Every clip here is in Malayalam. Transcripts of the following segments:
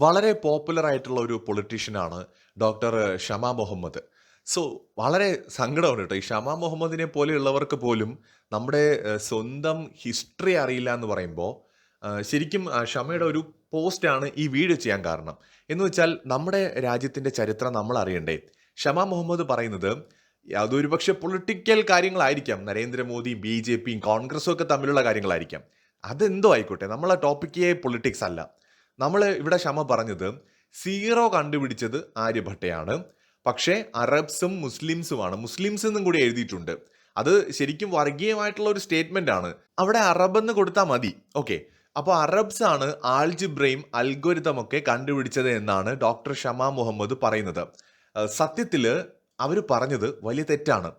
വളരെ പോപ്പുലർ ആയിട്ടുള്ള ഒരു പൊളിറ്റീഷ്യനാണ് ഡോക്ടർ ഷമ മുഹമ്മദ്. സോ വളരെ സങ്കടമുണ്ട് കേട്ടോ. ഈ ഷമ മുഹമ്മദിനെ പോലെയുള്ളവർക്ക് പോലും നമ്മുടെ സ്വന്തം ഹിസ്റ്ററി അറിയില്ല എന്ന് പറയുമ്പോൾ ശരിക്കും ഷമയുടെ ഒരു പോസ്റ്റാണ് ഈ വീഡിയോ ചെയ്യാൻ കാരണം. എന്ന് വെച്ചാൽ നമ്മുടെ രാജ്യത്തിന്റെ ചരിത്രം നമ്മൾ അറിയണ്ടേ? ഷമ മുഹമ്മദ് പറയുന്നത് അതൊരുപക്ഷെ പൊളിറ്റിക്കൽ കാര്യങ്ങളായിരിക്കാം. നരേന്ദ്രമോദി ബി ജെ പിയും കോൺഗ്രസും ഒക്കെ തമ്മിലുള്ള കാര്യങ്ങളായിരിക്കാം. അതെന്തോ ആയിക്കോട്ടെ. നമ്മളെ ടോപ്പിക്കേ പൊളിറ്റിക്സ് അല്ല. നമ്മൾ ഇവിടെ ക്ഷമ പറഞ്ഞത് സീറോ കണ്ടുപിടിച്ചത് ആര്യഭട്ടയാണ്. പക്ഷേ അറബ്സും മുസ്ലിംസുമാണ്. മുസ്ലിംസ് എന്നും കൂടി എഴുതിയിട്ടുണ്ട്. അത് ശരിക്കും വർഗീയമായിട്ടുള്ള ഒരു സ്റ്റേറ്റ്മെന്റ് ആണ്. അവിടെ അറബ് എന്ന് കൊടുത്താൽ മതി. ഓക്കെ. അപ്പോൾ അറബ്സ് ആണ് ആൾജിബ്രയും അൽഗോരിതം ഒക്കെ കണ്ടുപിടിച്ചത് എന്നാണ് ഡോക്ടർ ഷമ മുഹമ്മദ് പറയുന്നത്. സത്യത്തിൽ അവർ പറഞ്ഞത് വലിയ തെറ്റാണ്.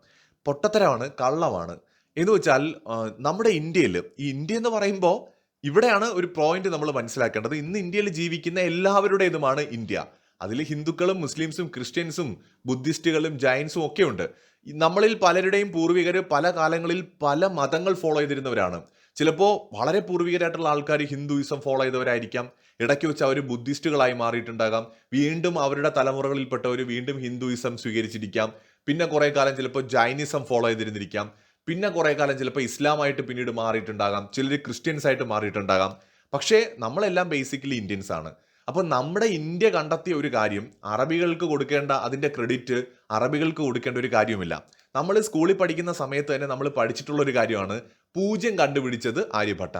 പൊട്ടത്തരമാണ്, കള്ളമാണ്. എന്ന് വെച്ചാൽ നമ്മുടെ ഇന്ത്യയിൽ ഈ ഇന്ത്യ എന്ന് പറയുമ്പോൾ ഇവിടെയാണ് ഒരു പോയിന്റ് നമ്മൾ മനസ്സിലാക്കേണ്ടത്. ഇന്ന് ഇന്ത്യയിൽ ജീവിക്കുന്ന എല്ലാവരുടേതുമാണ് ഇന്ത്യ. അതിൽ ഹിന്ദുക്കളും മുസ്ലിംസും ക്രിസ്ത്യൻസും ബുദ്ധിസ്റ്റുകളും ജൈൻസും ഒക്കെ ഉണ്ട്. നമ്മളിൽ പലരുടെയും പൂർവികർ പല കാലങ്ങളിൽ പല മതങ്ങൾ ഫോളോ ചെയ്തിരുന്നവരാണ്. ചിലപ്പോൾ വളരെ പൂർവികരായിട്ടുള്ള ആൾക്കാർ ഹിന്ദുയിസം ഫോളോ ചെയ്തവരായിരിക്കാം. ഇടയ്ക്ക് വെച്ച് അവർ ബുദ്ധിസ്റ്റുകളായി മാറിയിട്ടുണ്ടാകാം. വീണ്ടും അവരുടെ തലമുറകളിൽപ്പെട്ടവർ വീണ്ടും ഹിന്ദുയിസം സ്വീകരിച്ചിരിക്കാം. പിന്നെ കുറേ കാലം ചിലപ്പോൾ ജൈനിസം ഫോളോ ചെയ്തിരുന്നിരിക്കാം. പിന്നെ കുറെ കാലം ചിലപ്പോൾ ഇസ്ലാമായിട്ട് പിന്നീട് മാറിയിട്ടുണ്ടാകാം. ചിലർ ക്രിസ്ത്യൻസ് ആയിട്ട് മാറിയിട്ടുണ്ടാകാം. പക്ഷേ നമ്മളെല്ലാം ബേസിക്കലി ഇന്ത്യൻസ് ആണ്. അപ്പോൾ നമ്മുടെ ഇന്ത്യ കണ്ടെത്തിയ ഒരു കാര്യം അറബികൾക്ക് കൊടുക്കേണ്ട അതിന്റെ ക്രെഡിറ്റ് അറബികൾക്ക് കൊടുക്കേണ്ട ഒരു കാര്യവുമില്ല. നമ്മൾ സ്കൂളിൽ പഠിക്കുന്ന സമയത്ത് തന്നെ നമ്മൾ പഠിച്ചിട്ടുള്ള ഒരു കാര്യമാണ് പൂജ്യം കണ്ടുപിടിച്ചത് ആര്യഭട്ട.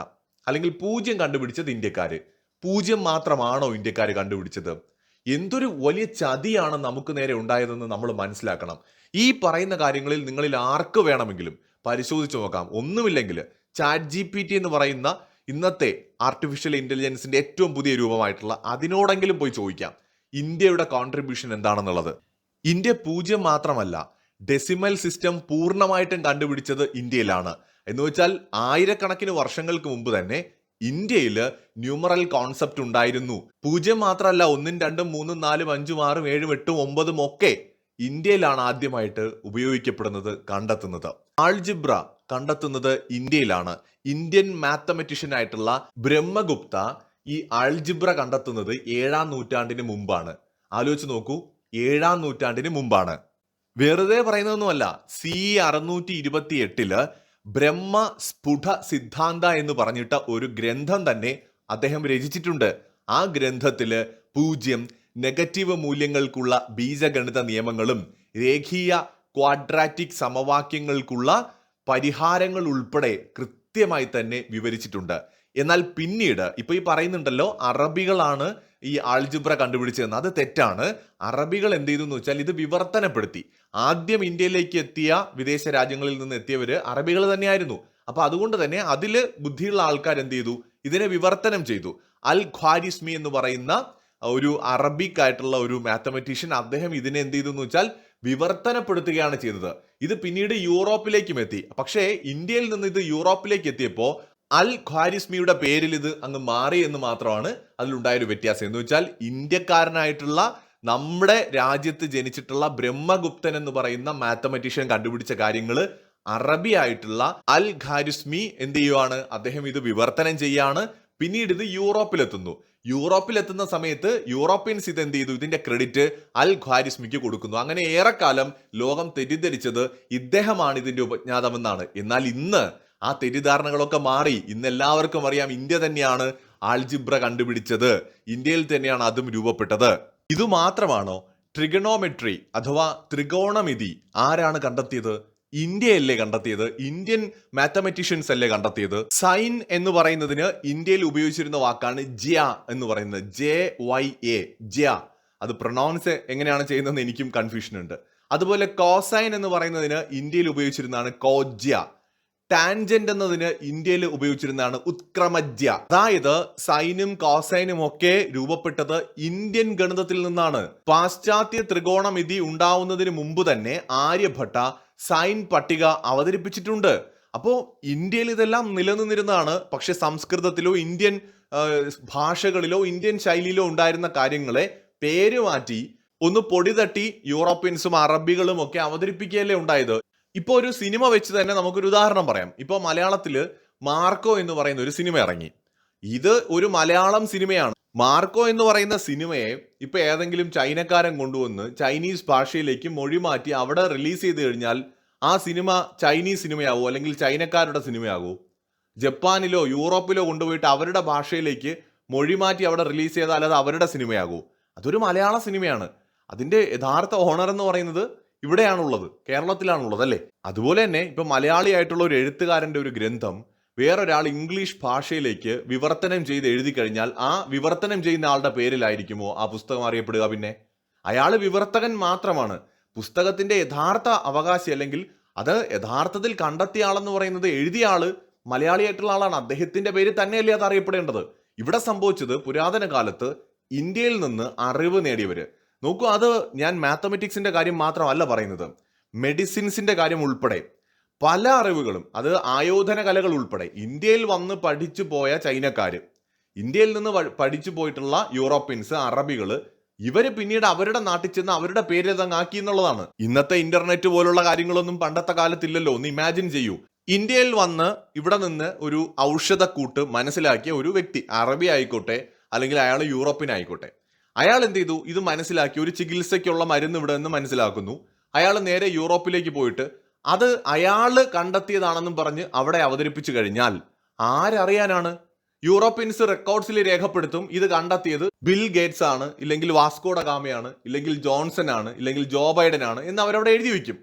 അല്ലെങ്കിൽ പൂജ്യം കണ്ടുപിടിച്ചത് ഇന്ത്യക്കാര്. പൂജ്യം മാത്രമാണോ ഇന്ത്യക്കാര് കണ്ടുപിടിച്ചത്? എന്തൊരു വലിയ ചതിയാണ് നമുക്ക് നേരെ ഉണ്ടായതെന്ന് നമ്മൾ മനസ്സിലാക്കണം. ഈ പറയുന്ന കാര്യങ്ങളിൽ നിങ്ങളിൽ ആർക്ക് വേണമെങ്കിലും പരിശോധിച്ച് നോക്കാം. ഒന്നുമില്ലെങ്കിൽ ചാറ്റ് ജി പി ടി എന്ന് പറയുന്ന ഇന്നത്തെ ആർട്ടിഫിഷ്യൽ ഇന്റലിജൻസിന്റെ ഏറ്റവും പുതിയ രൂപമായിട്ടുള്ള അതിനോടെങ്കിലും പോയി ചോദിക്കാം. ഇന്ത്യയുടെ കോൺട്രിബ്യൂഷൻ എന്താണെന്നുള്ളത്. ഇന്ത്യ പൂജ്യം മാത്രമല്ല ഡെസിമൽ സിസ്റ്റം പൂർണമായിട്ടും കണ്ടുപിടിച്ചത് ഇന്ത്യയിലാണ്. എന്ന് വെച്ചാൽ ആയിരക്കണക്കിന് വർഷങ്ങൾക്ക് മുമ്പ് തന്നെ ഇന്ത്യയിൽ ന്യൂമറൽ കോൺസെപ്റ്റ് ഉണ്ടായിരുന്നു. പൂജ്യം മാത്രമല്ല ഒന്നും രണ്ടും മൂന്നും നാലും അഞ്ചും ആറും ഏഴും എട്ടും ഒമ്പതും ഒക്കെ ഇന്ത്യയിലാണ് ആദ്യമായിട്ട് ഉപയോഗിക്കപ്പെടുന്നത് കണ്ടെത്തുന്നത്. ആൾജിബ്ര കണ്ടെത്തുന്നത് ഇന്ത്യയിലാണ്. ഇന്ത്യൻ മാത്തമെറ്റീഷ്യൻ ആയിട്ടുള്ള ബ്രഹ്മഗുപ്ത ഈ ആൾജിബ്ര കണ്ടെത്തുന്നത് ഏഴാം നൂറ്റാണ്ടിന് മുമ്പാണ്. ആലോചിച്ച് നോക്കൂ ഏഴാം നൂറ്റാണ്ടിന് മുമ്പാണ്. വെറുതെ പറയുന്നതൊന്നുമല്ല. സി അറുന്നൂറ്റി ഇരുപത്തി എട്ടിൽ ബ്രഹ്മ സ്ഫുട സിദ്ധാന്ത എന്ന് പറഞ്ഞിട്ട ഒരു ഗ്രന്ഥം തന്നെ അദ്ദേഹം രചിച്ചിട്ടുണ്ട്. ആ ഗ്രന്ഥത്തിൽ പൂജ്യം, നെഗറ്റീവ് മൂല്യങ്ങൾക്കുള്ള ബീജഗണിത നിയമങ്ങളും രേഖീയ ക്വാഡ്രാറ്റിക് സമവാക്യങ്ങൾക്കുള്ള പരിഹാരങ്ങൾ ഉൾപ്പെടെ കൃത്യമായി തന്നെ വിവരിച്ചിട്ടുണ്ട്. എന്നാൽ പിന്നീട് ഇപ്പൊ ഈ പറയുന്നുണ്ടല്ലോ അറബികളാണ് ഈ ആൾജിബ്ര കണ്ടുപിടിച്ചതെന്ന് അത് തെറ്റാണ്. അറബികൾ എന്ത് ചെയ്തു എന്ന് വെച്ചാൽ ഇത് വിവർത്തനപ്പെടുത്തി. ആദ്യം ഇന്ത്യയിലേക്ക് എത്തിയ വിദേശ രാജ്യങ്ങളിൽ നിന്ന് എത്തിയവര് അറബികൾ തന്നെയായിരുന്നു. അപ്പൊ അതുകൊണ്ട് തന്നെ അതിൽ ബുദ്ധിയുള്ള ആൾക്കാർ എന്ത് ചെയ്തു? ഇതിനെ വിവർത്തനം ചെയ്തു. അൽ ഖ്വാരിസ്മി എന്ന് പറയുന്ന ഒരു അറബിക് ആയിട്ടുള്ള ഒരു മാത്തമെറ്റീഷ്യൻ അദ്ദേഹം ഇതിനെ എന്ത് ചെയ്തു എന്ന് വെച്ചാൽ വിവർത്തനപ്പെടുത്തുകയാണ് ചെയ്തത്. ഇത് പിന്നീട് യൂറോപ്പിലേക്കും എത്തി. പക്ഷേ ഇന്ത്യയിൽ നിന്ന് ഇത് യൂറോപ്പിലേക്ക് എത്തിയപ്പോൾ അൽ ഖ്വാരിസ്മിയുടെ പേരിൽ ഇത് അങ്ങ് മാറി എന്ന് മാത്രമാണ് അതിലുണ്ടായ ഒരു വ്യത്യാസം. എന്ന് വെച്ചാൽ ഇന്ത്യക്കാരനായിട്ടുള്ള നമ്മുടെ രാജ്യത്ത് ജനിച്ചിട്ടുള്ള ബ്രഹ്മഗുപ്തൻ എന്ന് പറയുന്ന മാത്തമെറ്റീഷ്യൻ കണ്ടുപിടിച്ച കാര്യങ്ങൾ അറബി ആയിട്ടുള്ള അൽ ഖാരിസ്മി എന്ത് ചെയ്യുവാണ്? അദ്ദേഹം ഇത് വിവർത്തനം ചെയ്യാണ്. പിന്നീട് ഇത് യൂറോപ്പിലെത്തുന്നു. യൂറോപ്പിലെത്തുന്ന സമയത്ത് യൂറോപ്യൻസ് ഇത് എന്ത് ചെയ്തു? ഇതിന്റെ ക്രെഡിറ്റ് അൽ ഖ്വാരിസ്മിക്ക് കൊടുക്കുന്നു. അങ്ങനെ ഏറെക്കാലം ലോകം തെറ്റിദ്ധരിച്ചത് ഇദ്ദേഹമാണ് ഇതിന്റെ ഉപജ്ഞാതമെന്നാണ് എന്നാൽ ഇന്ന് ആ തെറ്റിദ്ധാരണകളൊക്കെ മാറി. ഇന്ന് എല്ലാവർക്കും അറിയാം ഇന്ത്യ തന്നെയാണ് ആൾജിബ്ര കണ്ടുപിടിച്ചത്. ഇന്ത്യയിൽ തന്നെയാണ് അതും രൂപപ്പെട്ടത്. ഇതുമാത്രമാണോ ട്രിഗണോമെട്രി അഥവാ ത്രികോണമിതി ആരാണ് കണ്ടെത്തിയത്? ഇന്ത്യയല്ലേ കണ്ടെത്തിയത്? ഇന്ത്യൻ മാത്തമെറ്റീഷ്യൻസ് അല്ലേ കണ്ടെത്തിയത്? സൈൻ എന്ന് പറയുന്നതിന് ഇന്ത്യയിൽ ഉപയോഗിച്ചിരുന്ന വാക്കാണ് ജ്യ എന്ന് പറയുന്നത്. ജെ വൈ എ ജ്യ. അത് പ്രൊണൗൺസ് എങ്ങനെയാണ് ചെയ്യുന്നതെന്ന് എനിക്കും കൺഫ്യൂഷൻ ഉണ്ട്. അതുപോലെ കോസൈൻ എന്ന് പറയുന്നതിന് ഇന്ത്യയിൽ ഉപയോഗിച്ചിരുന്നതാണ് കോജ്യ. ടാൻജന്റ് എന്നതിന് ഇന്ത്യയിൽ ഉപയോഗിച്ചിരുന്നതാണ് ഉത്ക്രമജ്യ. അതായത് സൈനും കോസൈനും ഒക്കെ രൂപപ്പെട്ടത് ഇന്ത്യൻ ഗണിതത്തിൽ നിന്നാണ്. പാശ്ചാത്യ ത്രികോണമിതി ഉണ്ടാവുന്നതിന് മുമ്പ് തന്നെ ആര്യഭട്ട സൈൻ പട്ടിക അവതരിപ്പിച്ചിട്ടുണ്ട്. അപ്പോൾ ഇന്ത്യയിൽ ഇതെല്ലാം നിലനിന്നിരുന്നതാണ്. പക്ഷെ സംസ്കൃതത്തിലോ ഇന്ത്യൻ ഭാഷകളിലോ ഇന്ത്യൻ ശൈലിയിലോ ഉണ്ടായിരുന്ന കാര്യങ്ങളെ പേര് മാറ്റി ഒന്ന് പൊടി തട്ടി യൂറോപ്യൻസും അറബികളും ഒക്കെ അവതരിപ്പിക്കുകയല്ലേ ഉണ്ടായത്. ഇപ്പൊ ഒരു സിനിമ വെച്ച് തന്നെ നമുക്കൊരു ഉദാഹരണം പറയാം. ഇപ്പൊ മലയാളത്തിൽ മാർക്കോ എന്ന് പറയുന്ന ഒരു സിനിമ ഇറങ്ങി. ഇത് ഒരു മലയാളം സിനിമയാണ്. മാർക്കോ എന്ന് പറയുന്ന സിനിമയെ ഇപ്പൊ ഏതെങ്കിലും ചൈനക്കാരൻ കൊണ്ടുവന്ന് ചൈനീസ് ഭാഷയിലേക്ക് മൊഴി മാറ്റി അവിടെ റിലീസ് ചെയ്ത് കഴിഞ്ഞാൽ ആ സിനിമ ചൈനീസ് സിനിമയാവോ അല്ലെങ്കിൽ ചൈനക്കാരുടെ സിനിമയാകോ ജപ്പാനിലോ യൂറോപ്പിലോ കൊണ്ടുപോയിട്ട് അവരുടെ ഭാഷയിലേക്ക് മൊഴി മാറ്റി അവിടെ റിലീസ് ചെയ്താൽ അത് അവരുടെ സിനിമയാകൂ അതൊരു മലയാള സിനിമയാണ് അതിന്റെ യഥാർത്ഥ ഓണർ എന്ന് പറയുന്നത് ഇവിടെയാണുള്ളത് കേരളത്തിലാണുള്ളത് അല്ലേ? അതുപോലെ തന്നെ ഇപ്പൊ മലയാളിയായിട്ടുള്ള ഒരു എഴുത്തുകാരന്റെ ഒരു ഗ്രന്ഥം വേറൊരാൾ ഇംഗ്ലീഷ് ഭാഷയിലേക്ക് വിവർത്തനം ചെയ്ത് എഴുതി കഴിഞ്ഞാൽ ആ വിവർത്തനം ചെയ്യുന്ന ആളുടെ പേരിലായിരിക്കുമോ ആ പുസ്തകം അറിയപ്പെടുക പിന്നെ? അയാൾ വിവർത്തകൻ മാത്രമാണ്. പുസ്തകത്തിന്റെ യഥാർത്ഥ അവകാശി അല്ലെങ്കിൽ അത് യഥാർത്ഥത്തിൽ കണ്ടെത്തിയ ആളെന്ന് പറയുന്നത് എഴുതിയ ആൾ മലയാളിയായിട്ടുള്ള ആളാണ്. അദ്ദേഹത്തിന്റെ പേര് തന്നെയല്ലേ അത് അറിയപ്പെടേണ്ടത്? ഇവിടെ സംഭവിച്ചത് പുരാതന കാലത്ത് ഇന്ത്യയിൽ നിന്ന് അറിവ് നേടിയവര്. നോക്കൂ അത് ഞാൻ മാത്തമെറ്റിക്സിന്റെ കാര്യം മാത്രമല്ല പറയുന്നത്. മെഡിസിൻസിന്റെ കാര്യം ഉൾപ്പെടെ പല അറിവുകളും അത് ആയോധന കലകൾ ഉൾപ്പെടെ ഇന്ത്യയിൽ വന്ന് പഠിച്ചു പോയ ചൈനക്കാർ ഇന്ത്യയിൽ നിന്ന് പഠിച്ചു പോയിട്ടുള്ള യൂറോപ്യൻസ് അറബികൾ ഇവർ പിന്നീട് അവരുടെ നാട്ടിൽ ചെന്ന് അവരുടെ പേര് തങ്ങാക്കി എന്നുള്ളതാണ്. ഇന്നത്തെ ഇന്റർനെറ്റ് പോലുള്ള കാര്യങ്ങളൊന്നും പണ്ടത്തെ കാലത്തില്ലല്ലോ ഒന്ന് ഇമാജിൻ ചെയ്യൂ. ഇന്ത്യയിൽ വന്ന് ഇവിടെ നിന്ന് ഒരു ഔഷധക്കൂട്ട് മനസ്സിലാക്കിയ ഒരു വ്യക്തി അറബി ആയിക്കോട്ടെ അല്ലെങ്കിൽ അയാൾ യൂറോപ്യൻ ആയിക്കോട്ടെ. അയാൾ എന്ത് ചെയ്തു? ഇത് മനസ്സിലാക്കി. ഒരു ചികിത്സയ്ക്കുള്ള മരുന്ന് ഇവിടെ നിന്ന് മനസ്സിലാക്കുന്നു. അയാൾ നേരെ യൂറോപ്പിലേക്ക് പോയിട്ട് അത് അയാൾ കണ്ടെത്തിയതാണെന്നും പറഞ്ഞ് അവിടെ അവതരിപ്പിച്ചു കഴിഞ്ഞാൽ ആരറിയാനാണ്? യൂറോപ്യൻസ് റെക്കോർഡ്സിൽ രേഖപ്പെടുത്തും ഇത് കണ്ടെത്തിയത് ബിൽ ഗേറ്റ്സ് ആണ് ഇല്ലെങ്കിൽ വാസ്കോഡ ഗാമയാണ് ഇല്ലെങ്കിൽ ജോൺസൺ ആണ് ഇല്ലെങ്കിൽ ജോ ബൈഡൻ ആണ് എന്ന് അവരവിടെ എഴുതി വയ്ക്കും.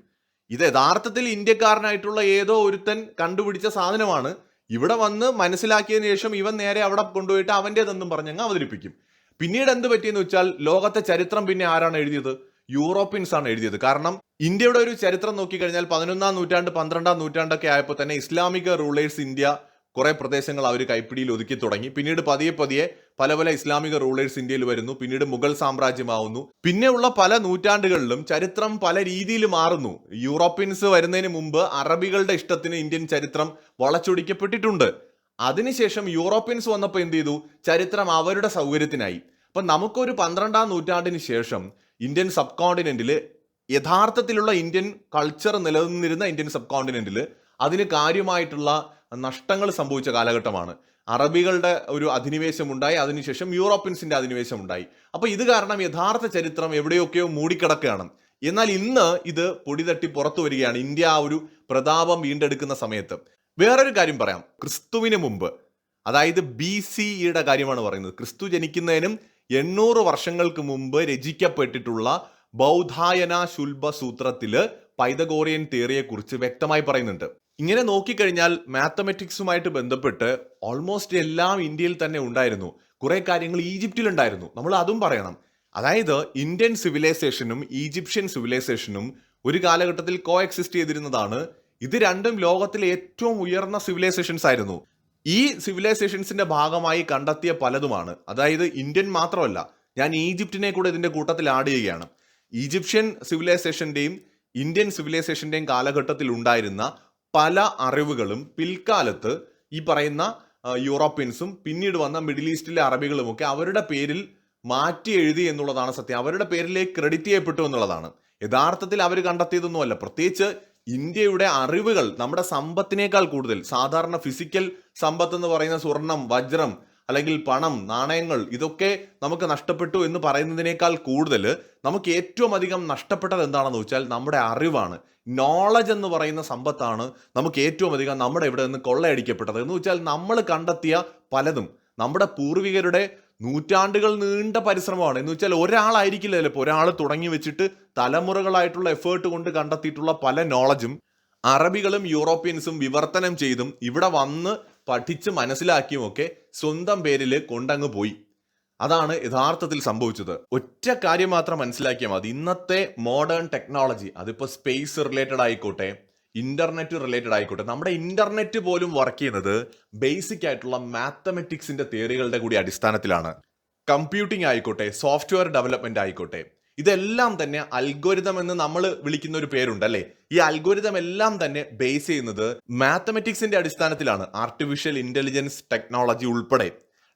ഇത് യഥാർത്ഥത്തിൽ ഇന്ത്യക്കാരനായിട്ടുള്ള ഏതോ ഒരുത്തൻ കണ്ടുപിടിച്ച സാധനമാണ്. ഇവിടെ വന്ന് മനസ്സിലാക്കിയതിനു ശേഷം ഇവൻ നേരെ അവിടെ കൊണ്ടുപോയിട്ട് അവന്റെതെന്നും പറഞ്ഞങ്ങ് അവതരിപ്പിക്കും. പിന്നീട് എന്ത് പറ്റിയെന്ന് വെച്ചാൽ ലോകത്തെ ചരിത്രം പിന്നെ ആരാണ് എഴുതിയത്? യൂറോപ്യൻസ് ആണ് എഴുതിയത്. കാരണം ഇന്ത്യയുടെ ഒരു ചരിത്രം നോക്കിക്കഴിഞ്ഞാൽ പതിനൊന്നാം നൂറ്റാണ്ട് പന്ത്രണ്ടാം നൂറ്റാണ്ടൊക്കെ ആയപ്പോൾ തന്നെ ഇസ്ലാമിക റൂളേഴ്സ് ഇന്ത്യ കുറെ പ്രദേശങ്ങൾ അവർ കൈപ്പിടിയിൽ ഒതുക്കി തുടങ്ങി. പിന്നീട് പതിയെ പതിയെ പല പല ഇസ്ലാമിക റൂളേഴ്സ് ഇന്ത്യയിൽ വരുന്നു. പിന്നീട് മുഗൾ സാമ്രാജ്യമാവുന്നു. പിന്നെയുള്ള പല നൂറ്റാണ്ടുകളിലും ചരിത്രം പല രീതിയിൽ മാറുന്നു. യൂറോപ്യൻസ് വരുന്നതിന് മുമ്പ് അറബികളുടെ ഇഷ്ടത്തിന് ഇന്ത്യൻ ചരിത്രം വളച്ചൊടിക്കപ്പെട്ടിട്ടുണ്ട്. അതിനുശേഷം യൂറോപ്യൻസ് വന്നപ്പോൾ എന്ത് ചെയ്തു? ചരിത്രം അവരുടെ സൗകര്യത്തിനായി. അപ്പൊ നമുക്കൊരു പന്ത്രണ്ടാം നൂറ്റാണ്ടിന് ശേഷം ഇന്ത്യൻ സബ് കോണ്ടിനെന്റിൽ യഥാർത്ഥത്തിലുള്ള ഇന്ത്യൻ കൾച്ചർ നിലനിന്നിരുന്ന ഇന്ത്യൻ സബ് കോണ്ടിനെന്റിൽ അതിന് കാര്യമായിട്ടുള്ള നഷ്ടങ്ങൾ സംഭവിച്ച കാലഘട്ടമാണ്. അറബികളുടെ ഒരു അധിനിവേശം ഉണ്ടായി അതിനുശേഷം യൂറോപ്യൻസിന്റെ അധിനിവേശം ഉണ്ടായി അപ്പോൾ ഇത് കാരണം യഥാർത്ഥ ചരിത്രം എവിടെയൊക്കെയോ മൂടിക്കിടക്കുകയാണ്. എന്നാൽ ഇന്ന് ഇത് പൊടിതട്ടി പുറത്തു വരികയാണ് ഇന്ത്യ ആ ഒരു പ്രതാപം വീണ്ടെടുക്കുന്ന സമയത്ത്. വേറൊരു കാര്യം പറയാം. ക്രിസ്തുവിന് മുമ്പ് അതായത് ബി സിയുടെ കാര്യമാണ് പറയുന്നത്. ക്രിസ്തു ജനിക്കുന്നതിനും എണ്ണൂറ് വർഷങ്ങൾക്ക് മുമ്പ് രചിക്കപ്പെട്ടിട്ടുള്ള ബൗദ്ധായന ശുൽഭ സൂത്രത്തിൽ പൈതഗോറിയൻ തിയറിയെക്കുറിച്ച് വ്യക്തമായി പറയുന്നുണ്ട്. ഇങ്ങനെ നോക്കിക്കഴിഞ്ഞാൽ മാത്തമെറ്റിക്സുമായിട്ട് ബന്ധപ്പെട്ട് ഓൾമോസ്റ്റ് എല്ലാം ഇന്ത്യയിൽ തന്നെ ഉണ്ടായിരുന്നു. കുറെ കാര്യങ്ങൾ ഈജിപ്തിൽ ഉണ്ടായിരുന്നു നമ്മൾ അതും പറയണം. അതായത് ഇന്ത്യൻ സിവിലൈസേഷനും ഈജിപ്ഷ്യൻ സിവിലൈസേഷനും ഒരു കാലഘട്ടത്തിൽ കോ എക്സിസ്റ്റ് ചെയ്തിരുന്നതാണ്. ഇത് രണ്ടും ലോകത്തിലെ ഏറ്റവും ഉയർന്ന സിവിലൈസേഷൻസ് ആയിരുന്നു ഈ സിവിലൈസേഷൻസിന്റെ ഭാഗമായി കണ്ടെത്തിയ പലതുമാണ്. അതായത് ഇന്ത്യൻ മാത്രമല്ല ഞാൻ ഈജിപ്തിനെ കൂടെ ഇതിന്റെ കൂട്ടത്തിൽ ആഡ് ചെയ്യുകയാണ്. ഈജിപ്ഷ്യൻ സിവിലൈസേഷന്റെയും ഇന്ത്യൻ സിവിലൈസേഷന്റെയും കാലഘട്ടത്തിൽ ഉണ്ടായിരുന്ന പല അറിവുകളും പിൽക്കാലത്ത് ഈ പറയുന്ന യൂറോപ്യൻസും പിന്നീട് വന്ന മിഡിൽ ഈസ്റ്റിലെ അറബികളുമൊക്കെ അവരുടെ പേരിൽ മാറ്റി എഴുതി എന്നുള്ളതാണ് സത്യം. അവരുടെ പേരിലേക്ക് ക്രെഡിറ്റ് ചെയ്യപ്പെട്ടു എന്നുള്ളതാണ്. യഥാർത്ഥത്തിൽ അവർ കണ്ടെത്തിയതൊന്നുമല്ല. പ്രത്യേകിച്ച് ഇന്ത്യയുടെ അറിവുകൾ നമ്മുടെ സമ്പത്തിനേക്കാൾ കൂടുതൽ സാധാരണ ഫിസിക്കൽ സമ്പത്ത് എന്ന് പറയുന്ന സ്വർണം വജ്രം അല്ലെങ്കിൽ പണം നാണയങ്ങൾ ഇതൊക്കെ നമുക്ക് നഷ്ടപ്പെട്ടു എന്ന് പറയുന്നതിനേക്കാൾ കൂടുതൽ നമുക്ക് ഏറ്റവും അധികം നഷ്ടപ്പെട്ടത് എന്താണെന്ന് വെച്ചാൽ നമ്മുടെ അറിവാണ്. നോളജ് എന്ന് പറയുന്ന സമ്പത്താണ് നമുക്ക് ഏറ്റവും അധികം നമ്മുടെ ഇവിടെ നിന്ന് കൊള്ളയടിക്കപ്പെട്ടത്. എന്ന് വെച്ചാൽ നമ്മൾ കണ്ടെത്തിയ പലതും. നമ്മുടെ പൂർവികരുടെ നൂറ്റാണ്ടുകൾ നീണ്ട പരിശ്രമമാണ്. എന്ന് വെച്ചാൽ ഒരാളായിരിക്കില്ല ചിലപ്പോൾ. ഒരാൾ തുടങ്ങി വെച്ചിട്ട് തലമുറകളായിട്ടുള്ള എഫേർട്ട് കൊണ്ട് കണ്ടെത്തിയിട്ടുള്ള പല നോളജും അറബികളും യൂറോപ്യൻസും വിവർത്തനം ചെയ്തും ഇവിടെ വന്ന് പഠിച്ച് മനസ്സിലാക്കിയും ഒക്കെ സ്വന്തം പേരിൽ കൊണ്ടങ്ങ് പോയി. അതാണ് യഥാർത്ഥത്തിൽ സംഭവിച്ചത്. ഒറ്റ കാര്യം മാത്രം മനസ്സിലാക്കിയാൽ മതി. ഇന്നത്തെ മോഡേൺ ടെക്നോളജി അതിപ്പോൾ സ്പേസ് റിലേറ്റഡ് ആയിക്കോട്ടെ ഇന്റർനെറ്റ് റിലേറ്റഡ് ആയിക്കോട്ടെ നമ്മുടെ ഇന്റർനെറ്റ് പോലും വർക്ക് ചെയ്യുന്നത് ബേസിക് ആയിട്ടുള്ള മാത്തമെറ്റിക്സിന്റെ തിയറികളുടെ കൂടി അടിസ്ഥാനത്തിലാണ്. കമ്പ്യൂട്ടിംഗ് ആയിക്കോട്ടെ സോഫ്റ്റ്വെയർ ഡെവലപ്മെന്റ് ആയിക്കോട്ടെ ഇതെല്ലാം തന്നെ അൽഗോരിതം എന്ന് നമ്മൾ വിളിക്കുന്ന ഒരു പേരുണ്ട് അല്ലേ ഈ അൽഗോരിതം എല്ലാം തന്നെ ബേസ് ചെയ്യുന്നത് മാത്തമെറ്റിക്സിന്റെ അടിസ്ഥാനത്തിലാണ്. ആർട്ടിഫിഷ്യൽ ഇന്റലിജൻസ് ടെക്നോളജി ഉൾപ്പെടെ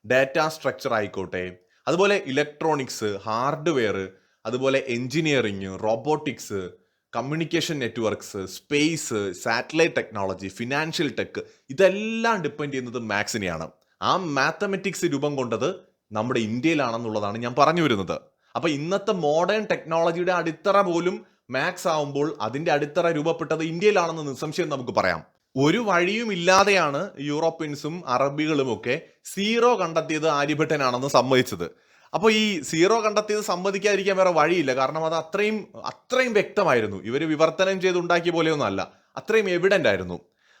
ഡാറ്റ സ്ട്രക്ചർ ആയിക്കോട്ടെ. അതുപോലെ ഇലക്ട്രോണിക്സ് ഹാർഡ്വെയർ അതുപോലെ engineering robotics communication networks space satellite technology financial tech ഇതെല്ലാം ഡിപ്പെൻഡ് ചെയ്യുന്നത് മാത്സിനെയാണ് ആ മാത്തമെറ്റിക്സ് രൂപം കൊണ്ടത് നമ്മുടെ ഇന്ത്യയിലാണെന്നുള്ളതാണ് ഞാൻ പറഞ്ഞു വരുന്നത്. അപ്പൊ ഇന്നത്തെ മോഡേൺ ടെക്നോളജിയുടെ അടിത്തറ പോലും മാക്സ് ആവുമ്പോൾ അതിന്റെ അടിത്തറ രൂപപ്പെട്ടത് ഇന്ത്യയിലാണെന്ന് നിസ്സംശയം നമുക്ക് പറയാം. ഒരു വഴിയും ഇല്ലാതെയാണ് യൂറോപ്യൻസും അറബികളും ഒക്കെ സീറോ കണ്ടെത്തിയത് ആര്യഭട്ടനാണെന്ന് സമ്മതിച്ചത്. അപ്പോൾ ഈ സീറോ കണ്ടെത്തിയത് സമ്മതിക്കാതിരിക്കാൻ വേറെ വഴിയില്ല. കാരണം അത് അത്രയും അത്രയും വ്യക്തമായിരുന്നു. ഇവർ വിവർത്തനം ചെയ്ത് ഉണ്ടാക്കിയ പോലെയൊന്നും അല്ല അത്രയും എവിഡന്റ് ആയിരുന്നു.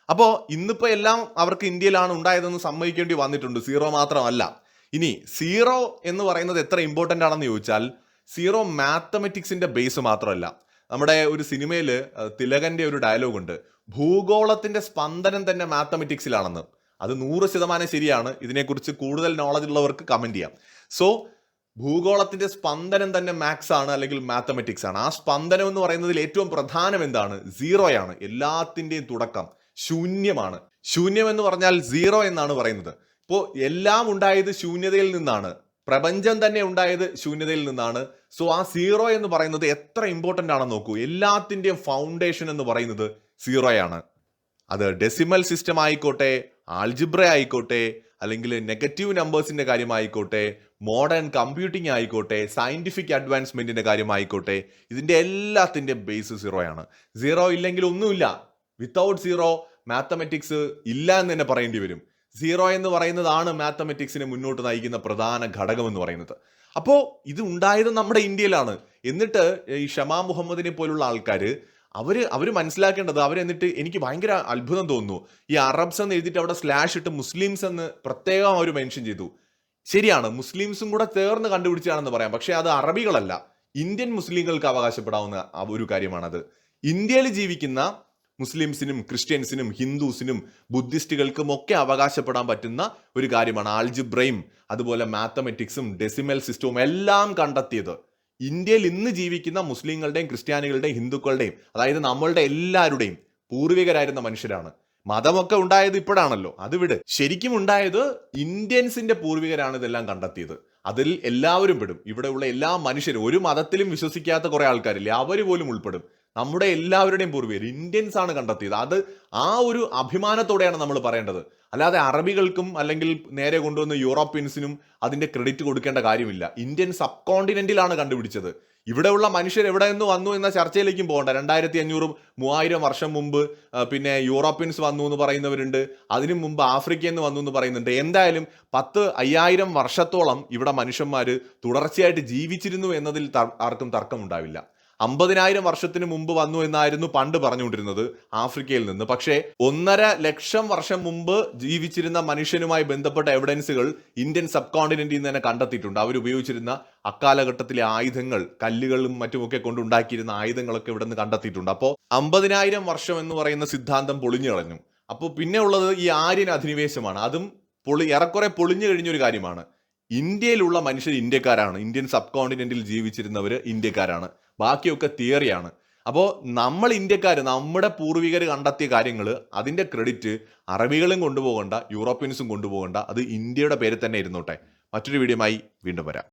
അപ്പോൾ ഇന്നിപ്പോൾ എല്ലാം അവർക്ക് ഇന്ത്യയിലാണ് ഉണ്ടായതെന്ന് സമ്മതിക്കേണ്ടി വന്നിട്ടുണ്ട്. സീറോ മാത്രമല്ല. ഇനി സീറോ എന്ന് പറയുന്നത് എത്ര ഇമ്പോർട്ടന്റ് ആണെന്ന് ചോദിച്ചാൽ സീറോ മാത്തമെറ്റിക്സിന്റെ ബേസ് മാത്രമല്ല. നമ്മുടെ ഒരു സിനിമയിൽ തിലകന്റെ ഒരു ഡയലോഗ് ഉണ്ട്. ഭൂഗോളത്തിന്റെ സ്പന്ദനം തന്നെ മാത്തമെറ്റിക്സിലാണെന്ന്. അത് നൂറ് ശതമാനം ശരിയാണ്. ഇതിനെക്കുറിച്ച് കൂടുതൽ നോളജ് ഉള്ളവർക്ക് കമന്റ് ചെയ്യാം. സോ ഭൂഗോളത്തിന്റെ സ്പന്ദനം തന്നെ മാത്സ് ആണ് അല്ലെങ്കിൽ മാത്തമെറ്റിക്സ് ആണ്. ആ സ്പന്ദനം എന്ന് പറയുന്നതിൽ ഏറ്റവും പ്രധാനം എന്താണ്? സീറോയാണ് എല്ലാത്തിന്റെയും തുടക്കം ശൂന്യമാണ്. ശൂന്യം എന്ന് പറഞ്ഞാൽ സീറോ എന്നാണ് പറയുന്നത്. ഇപ്പോൾ എല്ലാം ഉണ്ടായത് ശൂന്യതയിൽ നിന്നാണ്. പ്രപഞ്ചം തന്നെ ഉണ്ടായത് ശൂന്യതയിൽ നിന്നാണ്. സോ ആ സീറോ എന്ന് പറയുന്നത് എത്ര ഇമ്പോർട്ടന്റ് ആണെന്ന് നോക്കൂ. എല്ലാത്തിന്റെയും ഫൗണ്ടേഷൻ എന്ന് പറയുന്നത് സീറോയാണ് അത് ഡെസിമൽ സിസ്റ്റം ആയിക്കോട്ടെ ആൾജിബ്ര ആയിക്കോട്ടെ അല്ലെങ്കിൽ നെഗറ്റീവ് നമ്പേഴ്സിന്റെ കാര്യമായിക്കോട്ടെ മോഡേൺ കമ്പ്യൂട്ടിംഗ് ആയിക്കോട്ടെ സയന്റിഫിക് അഡ്വാൻസ്മെന്റിന്റെ കാര്യമായിക്കോട്ടെ ഇതിന്റെ എല്ലാത്തിന്റെയും ബേസ് സീറോയാണ് സീറോ ഇല്ലെങ്കിൽ ഒന്നുമില്ല. വിത്തൗട്ട് സീറോ മാത്തമെറ്റിക്സ് ഇല്ല എന്ന് തന്നെ പറയേണ്ടി വരും. സീറോ എന്ന് പറയുന്നതാണ് മാത്തമെറ്റിക്സിനെ മുന്നോട്ട് നയിക്കുന്ന പ്രധാന ഘടകം എന്ന് പറയുന്നത്. അപ്പോൾ ഇത് ഉണ്ടായത് നമ്മുടെ ഇന്ത്യയിലാണ്. എന്നിട്ട് ഈ ഷമാ മുഹമ്മദിനെ പോലുള്ള ആൾക്കാർ അവർ അവർ മനസ്സിലാക്കേണ്ടത് അവരെന്നിട്ട് എനിക്ക് ഭയങ്കര അത്ഭുതം തോന്നുന്നു. ഈ അറബ്സ് എന്ന് എഴുതിയിട്ട് അവിടെ സ്ലാഷ് ഇട്ട് മുസ്ലിംസ് എന്ന് പ്രത്യേകം അവർ മെൻഷൻ ചെയ്തു. ശരിയാണ് മുസ്ലിംസും കൂടെ ചേർന്ന് കണ്ടുപിടിച്ചാണെന്ന് പറയാം. പക്ഷേ അത് അറബികളല്ല. ഇന്ത്യൻ മുസ്ലിങ്ങൾക്ക് അവകാശപ്പെടാവുന്ന ഒരു കാര്യമാണത്. ഇന്ത്യയിൽ ജീവിക്കുന്ന മുസ്ലിംസിനും ക്രിസ്ത്യൻസിനും ഹിന്ദുസിനും ബുദ്ധിസ്റ്റുകൾക്കും ഒക്കെ അവകാശപ്പെടാൻ പറ്റുന്ന ഒരു കാര്യമാണ് ആൾജിബ്രയും അതുപോലെ മാത്തമെറ്റിക്സും ഡെസിമൽ സിസ്റ്റവും എല്ലാം കണ്ടെത്തിയത്. ഇന്ത്യയിൽ ഇന്ന് ജീവിക്കുന്ന മുസ്ലിങ്ങളുടെയും ക്രിസ്ത്യാനികളുടെയും ഹിന്ദുക്കളുടെയും അതായത് നമ്മളുടെ എല്ലാവരുടെയും പൂർവികരായിരുന്ന മനുഷ്യരാണ്. മതമൊക്കെ ഉണ്ടായത് ഇപ്പോഴാണല്ലോ. അത് വിട്. ശരിക്കും ഉണ്ടായത് ഇന്ത്യൻസിന്റെ പൂർവികരാണ് ഇതെല്ലാം കണ്ടെത്തിയത്. അതിൽ എല്ലാവരും പെടും. ഇവിടെയുള്ള എല്ലാ മനുഷ്യരും ഒരു മതത്തിലും വിശ്വസിക്കാത്ത കുറെ ആൾക്കാരില്ലേ അവർ പോലും ഉൾപ്പെടും. നമ്മുടെ എല്ലാവരുടെയും പൂർവികർ ഇന്ത്യൻസ് ആണ് കണ്ടെത്തിയത്. അത് ആ ഒരു അഭിമാനത്തോടെയാണ് നമ്മൾ പറയേണ്ടത്. അല്ലാതെ അറബികൾക്കും അല്ലെങ്കിൽ നേരെ കൊണ്ടുവന്ന യൂറോപ്യൻസിനും അതിന്റെ ക്രെഡിറ്റ് കൊടുക്കേണ്ട കാര്യമില്ല. ഇന്ത്യൻ സബ് കോണ്ടിനെന്റിലാണ് കണ്ടുപിടിച്ചത്. ഇവിടെയുള്ള മനുഷ്യർ എവിടെ നിന്ന് വന്നു എന്ന ചർച്ചയിലേക്കും പോകണ്ട. രണ്ടായിരത്തി അഞ്ഞൂറ് മൂവായിരം വർഷം മുമ്പ് പിന്നെ യൂറോപ്യൻസ് വന്നു എന്ന് പറയുന്നവരുണ്ട്. അതിനു മുമ്പ് ആഫ്രിക്കയിൽ നിന്ന് വന്നു എന്ന് പറയുന്നുണ്ട്. എന്തായാലും പത്ത് അയ്യായിരം വർഷത്തോളം ഇവിടെ മനുഷ്യന്മാർ തുടർച്ചയായിട്ട് ജീവിച്ചിരുന്നു എന്നതിൽ ആർക്കും തർക്കമുണ്ടാവില്ല. അമ്പതിനായിരം വർഷത്തിന് മുമ്പ് വന്നു എന്നായിരുന്നു പണ്ട് പറഞ്ഞുകൊണ്ടിരുന്നത് ആഫ്രിക്കയിൽ നിന്ന്. പക്ഷേ ഒന്നര ലക്ഷം വർഷം മുമ്പ് ജീവിച്ചിരുന്ന മനുഷ്യനുമായി ബന്ധപ്പെട്ട എവിഡൻസുകൾ ഇന്ത്യൻ സബ് കോണ്ടിനെന്റിൽ നിന്ന് തന്നെ കണ്ടെത്തിയിട്ടുണ്ട്. അവർ ഉപയോഗിച്ചിരുന്ന അക്കാലഘട്ടത്തിലെ ആയുധങ്ങൾ കല്ലുകളും മറ്റുമൊക്കെ കൊണ്ടുണ്ടാക്കിയിരുന്ന ആയുധങ്ങളൊക്കെ ഇവിടെ നിന്ന് കണ്ടെത്തിയിട്ടുണ്ട്. അപ്പോൾ അമ്പതിനായിരം വർഷം എന്ന് പറയുന്ന സിദ്ധാന്തം പൊളിഞ്ഞു കളഞ്ഞു. അപ്പോൾ പിന്നെ ഉള്ളത് ഈ ആര്യൻ അധിനിവേശമാണ്. അതും പൊളി ഏറെക്കുറെ പൊളിഞ്ഞു കഴിഞ്ഞൊരു കാര്യമാണ്. ഇന്ത്യയിലുള്ള മനുഷ്യർ ഇന്ത്യക്കാരാണ്. Indian sub കോണ്ടിനെന്റിൽ ജീവിച്ചിരുന്നവർ ഇന്ത്യക്കാരാണ്. ബാക്കിയൊക്കെ തിയറിയാണ്. അപ്പോൾ നമ്മൾ ഇന്ത്യക്കാർ നമ്മുടെ പൂർവികർ കണ്ടെത്തിയ കാര്യങ്ങൾ അതിന്റെ ക്രെഡിറ്റ് അറബികളും കൊണ്ടുപോകണ്ട യൂറോപ്യൻസും കൊണ്ടുപോകണ്ട അത് ഇന്ത്യയുടെ പേരിൽ തന്നെ ഇരുന്നോട്ടെ. മറ്റൊരു വീഡിയോയുമായി വീണ്ടും വരാം.